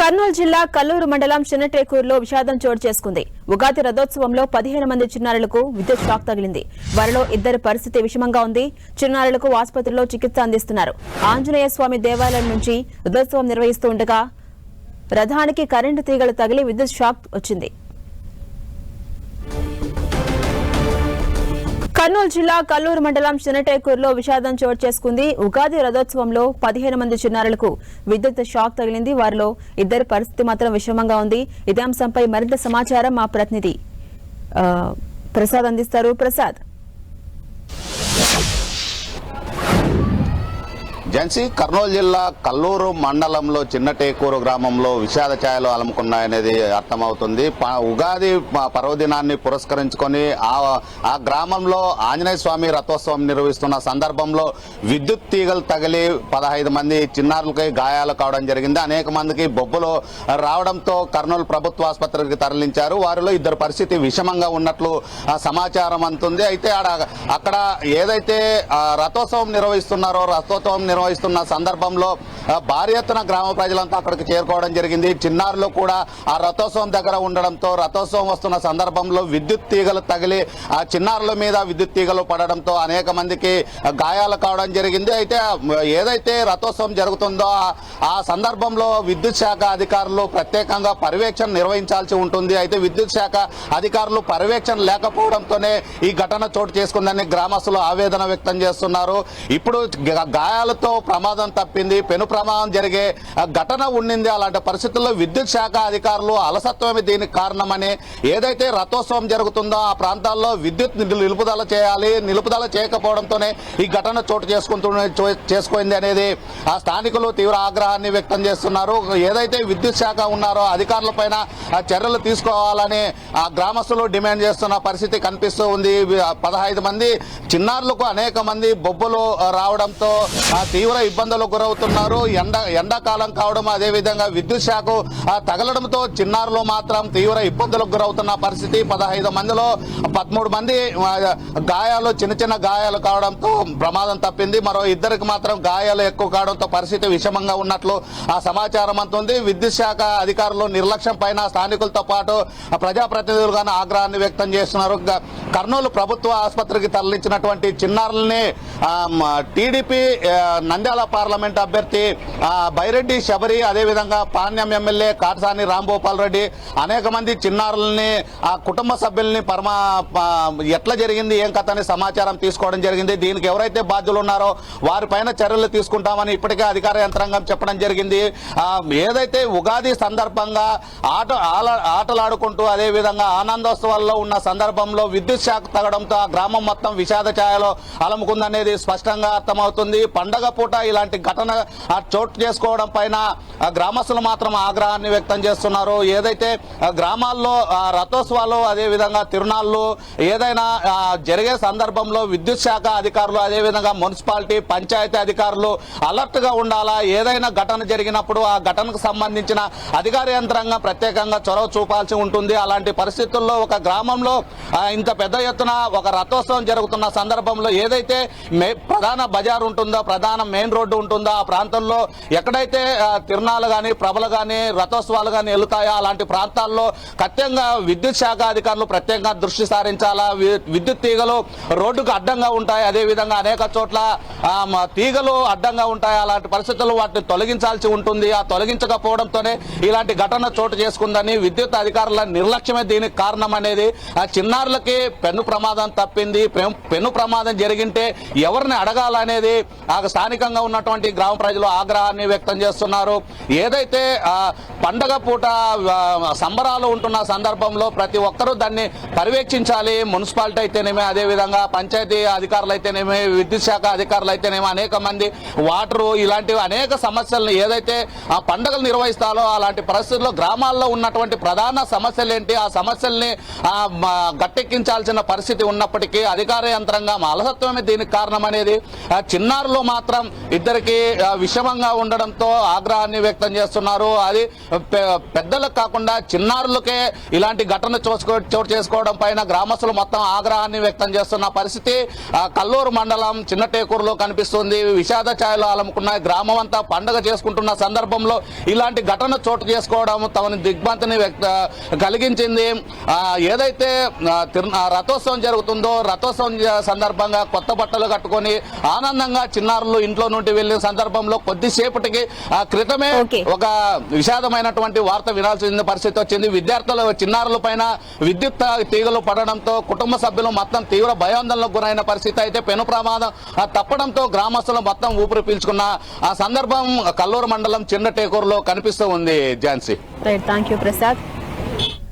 కర్నూలు జిల్లా కల్లూరు మండలం చిన్నటేకూరులో విషాదం చోటు చేసుకుంది. ఉగాది రథోత్సవంలో పదిహేను మంది చిన్నారులకు విద్యుత్ షాక్ తగిలింది. వారిలో ఇద్దరి పరిస్థితి విషమంగా ఉంది. చిన్నారులకు ఆసుపత్రిలో చికిత్స అందిస్తున్నారు. ఆంజనేయ స్వామి దేవాలయం నుంచి రథోత్సవం నిర్వహిస్తుండగా రథానికి కరెంటు తీగలు తగిలి విద్యుత్ షాక్ వచ్చింది. కర్నూలు జిల్లా కల్లూరు మండలం చిన్నటేకూరులో విషాదం చోటు చేసుకుంది. ఉగాది రథోత్సవంలో పదిహేను మంది చిన్నారులకు విద్యుత్ షాక్ తగిలింది. వారిలో ఇద్దరి పరిస్థితి మాత్రం విషమంగా ఉంది. ఇదే అంశంపై మరింత సమాచారం మా ప్రతినిధి ప్రసాద్ అందిస్తారు. ప్రసాద్. జెన్సీ కర్నూలు జిల్లా కల్లూరు మండలంలో చిన్నటేకూరు గ్రామంలో విషాద ఛాయలు అలముకున్నాయనేది అర్థమవుతుంది. ఉగాది పర్వదినాన్ని పురస్కరించుకొని ఆ ఆ గ్రామంలో ఆంజనేయ స్వామి రథోత్సవం నిర్వహిస్తున్న సందర్భంలో విద్యుత్ తీగలు తగిలి పదహైదు మంది చిన్నారులకి గాయాలు కావడం జరిగింది. అనేక మందికి బొబ్బులు రావడంతో కర్నూలు ప్రభుత్వ ఆసుపత్రికి తరలించారు. వారిలో ఇద్దరు పరిస్థితి విషమంగా ఉన్నట్లు ఆ, సమాచారం అందుతుంది. అయితే అక్కడ ఏదైతే రథోత్సవం నిర్వహిస్తున్నారో రథోత్సవం నిర్వహిస్తున్న సందర్భంలో భారీ ఎత్తున గ్రామ ప్రజలంతా అక్కడికి చేరుకోవడం జరిగింది. చిన్నారులు కూడా ఆ రథోత్సవం దగ్గర ఉండడంతో రథోత్సవం వస్తున్న సందర్భంలో విద్యుత్ తీగలు తగిలి ఆ చిన్నారుల మీద విద్యుత్ తీగలు పడడంతో అనేక మందికి గాయాలు కావడం జరిగింది. అయితే ఏదైతే రథోత్సవం జరుగుతుందో ఆ- సందర్భంలో విద్యుత్ శాఖ అధికారులు ప్రత్యేకంగా పర్యవేక్షణ నిర్వహించాల్సి ఉంటుంది. అయితే విద్యుత్ శాఖ అధికారులు పర్యవేక్షణ లేకపోవడంతోనే ఈ ఘటన చోటు చేసుకుందని గ్రామస్తులు ఆవేదన వ్యక్తం చేస్తున్నారు. ఇప్పుడు గాయాలతో ప్రమాదం తప్పింది. పెను ప్రమాదం జరిగే ఆ, ఘటన ఉండింది అలాంటి పరిస్థితుల్లో విద్యుత్ శాఖ అధికారులు అలసత్వమే దీనికి కారణమని ఏదైతే రథోత్సవం జరుగుతుందో ఆ ప్రాంతాల్లో విద్యుత్ నిలుపుదల చేయాలి. నిలుపుదల చేయకపోవడంతోనే ఈ ఘటన చోటు చేసుకుంటు చేసుకుంది అనేది ఆ స్థానికులు తీవ్ర ఆగ్రహాన్ని వ్యక్తం చేస్తున్నారు. ఏదైతే విద్యుత్ శాఖ ఉన్నారో అధికారుల పైన ఆ చర్యలు తీసుకోవాలని ఆ గ్రామస్తులు డిమాండ్ చేస్తున్న పరిస్థితి కనిపిస్తూ ఉంది. పదహైదు మంది చిన్నారులకు అనేక మంది బొబ్బలు రావడంతో ఆ, తీవ్ర ఇబ్బందులకు గురవుతున్నారు. ఎండ ఎండాకాలం కావడం అదే విధంగా విద్యుత్ శాఖ తగలడంతో చిన్నారులు మాత్రం తీవ్ర ఇబ్బందులకు గురవుతున్న పరిస్థితి. పదహైదు మందిలో పదమూడు మంది గాయాలు చిన్న చిన్న గాయాలు కావడంతో ప్రమాదం తప్పింది. మరో ఇద్దరికి మాత్రం గాయాలు ఎక్కువ కావడంతో పరిస్థితి విషమంగా ఉన్నట్లు ఆ సమాచారం అంతుంది విద్యుత్ శాఖ అధికారులు నిర్లక్ష్యం పైన స్థానికులతో పాటు ఆ ప్రజాప్రతినిధులుగాను ఆగ్రహాన్ని వ్యక్తం చేస్తున్నారు. కర్నూలు ప్రభుత్వ ఆసుపత్రికి తరలించినటువంటి చిన్నారుల్ని టీడీపీ నంద్యాల పార్లమెంట్ అభ్యర్థి బైరెడ్డి శబరి అదేవిధంగా పాణ్యం ఎమ్మెల్యే కాటసాని రాంగోపాల్ రెడ్డి అనేక మంది చిన్నారుల్ని ఆ కుటుంబ సభ్యుల్ని పరమా ఎట్లా జరిగింది ఏం కథ అని సమాచారం తీసుకోవడం జరిగింది దీనికి ఎవరైతే బాధ్యులు ఉన్నారో వారిపైన చర్యలు తీసుకుంటామని ఇప్పటికే అధికార యంత్రాంగం చెప్పడం జరిగింది. ఏదైతే ఉగాది సందర్భంగా ఆట ఆల- ఆటలాడుకుంటూ అదే విధంగా ఆనందోత్సవాల్లో ఉన్న సందర్భంలో విద్యుత్ శాఖ తగడంతో ఆ గ్రామం మొత్తం విషాద ఛాయలో అలముకుందనేది స్పష్టంగా అర్థమవుతుంది. పండగ పూట ఇలాంటి ఘటన చోటు చేసుకోవడం పైన గ్రామస్తులు మాత్రం ఆగ్రహాన్ని వ్యక్తం చేస్తున్నారు. ఏదైతే గ్రామాల్లో ఆ, రథోత్సవాలు అదే విధంగా తిరునాళ్ళు ఏదైనా జరిగే సందర్భంలో విద్యుత్ శాఖ అధికారులు అదే విధంగా మున్సిపాలిటీ పంచాయతీ అధికారులు అలర్ట్గా ఉండాలా? ఏదైనా ఘటన జరిగినప్పుడు ఆ ఘటనకు సంబంధించిన అధికార యంత్రాంగం ప్రత్యేకంగా చొరవ చూపాల్సి ఉంటుంది. అలాంటి పరిస్థితుల్లో ఒక గ్రామంలో ఇంత పెద్ద ఎత్తున ఒక రథోత్సవం జరుగుతున్న సందర్భంలో ఏదైతే ప్రధాన బజార్ ఉంటుందో ప్రధాన మెయిన్ రోడ్డు ఉంటుందో ఆ ప్రాంతంలో ఎక్కడైతే ఆ, కానీ ప్రభలు కానీ రథోత్సవాలు కానీ వెళ్తాయో అలాంటి ప్రాంతాల్లో ఖచ్చితంగా విద్యుత్ శాఖ అధికారులు ప్రత్యేకంగా దృష్టి సారించాలా? విద్యుత్ తీగలు రోడ్డుకు అడ్డంగా ఉంటాయి. అదే విధంగా అనేక చోట్ల తీగలు అడ్డంగా ఉంటాయి. అలాంటి పరిస్థితుల్లో వాటిని తొలగించాల్సి ఉంటుంది. ఆ తొలగించకపోవడంతోనే ఇలాంటి ఘటన చోటు చేసుకుందని విద్యుత్ అధికారుల నిర్లక్ష్యమే దీనికి కారణం అనేది. ఆ చిన్నారులకి పెను ప్రమాదం తప్పింది. పెను- పెను ప్రమాదం జరిగింటే ఎవరిని అడగాలనేది ఆ స్థానికంగా ఉన్నటువంటి గ్రామ ప్రజలు ఆగ్రహాన్ని వ్యక్తం చేస్తున్నారు. ఏదైతే పండగ పూట సంబరాలు ఉంటున్న సందర్భంలో ప్రతి ఒక్కరూ దాన్ని పర్యవేక్షించాలి. మున్సిపాలిటీ అయితేనేమి అదేవిధంగా పంచాయతీ అధికారులు అయితేనేమి విద్యుత్ శాఖ అధికారులు అయితేనేమి అనేక మంది వాటరు ఇలాంటివి అనేక సమస్యలను ఏదైతే ఆ పండుగలు నిర్వహిస్తారో అలాంటి పరిస్థితుల్లో గ్రామాల్లో ఉన్నటువంటి ప్రధాన సమస్యలు ఏంటి ఆ సమస్యల్ని గట్టెక్కించాల్సిన పరిస్థితి ఉన్నప్పటికీ అధికార యంత్రంగా అలసత్వమే దీనికి కారణం అనేది చిన్నారులు మాత్రం ఇద్దరికి విషమ విషమంగా ఉండడంతో ఆగ్రహాన్ని వ్యక్తం చేస్తున్నారు. అది పె- పెద్దలకు కాకుండా చిన్నారులకే ఇలాంటి ఘటన చూసుకో చోటు చేసుకోవడం పైన గ్రామస్తులు మొత్తం ఆగ్రహాన్ని వ్యక్తం చేస్తున్న పరిస్థితి. కల్లూరు మండలం చిన్నటేకూరులో కనిపిస్తుంది. విషాద ఛాయలు అలముకున్న గ్రామం అంతా పండగ చేసుకుంటున్న సందర్భంలో ఇలాంటి ఘటన చోటు చేసుకోవడం తమని దిగ్భ్రాంతిని వ్యక్త కలిగించింది. ఏదైతే రథోత్సవం జరుగుతుందో రథోత్సవం సందర్భంగా కొత్త బట్టలు కట్టుకొని ఆనందంగా చిన్నారులు ఇంట్లో నుండి వెళ్ళిన సందర్భంలో కొద్దిసేపటికి ఆ క్రితమే. ఒక విషాదమైనటువంటి వార్త వినాల్సిన పరిస్థితి వచ్చింది. విద్యార్థుల చిన్నారుల పైన విద్యుత్ తీగలు పడడంతో కుటుంబ సభ్యులు మొత్తం తీవ్ర భయాందోళనకు గురైన పరిస్థితి అయితే పెను ప్రమాదం. తప్పడంతో గ్రామస్తులు మొత్తం ఊపిరి పీల్చుకున్న ఆ సందర్భం కల్లూరు మండలం చిన్న టేకూరులో కనిపిస్తూ ఉంది. Jhansi. Right thank you Prasad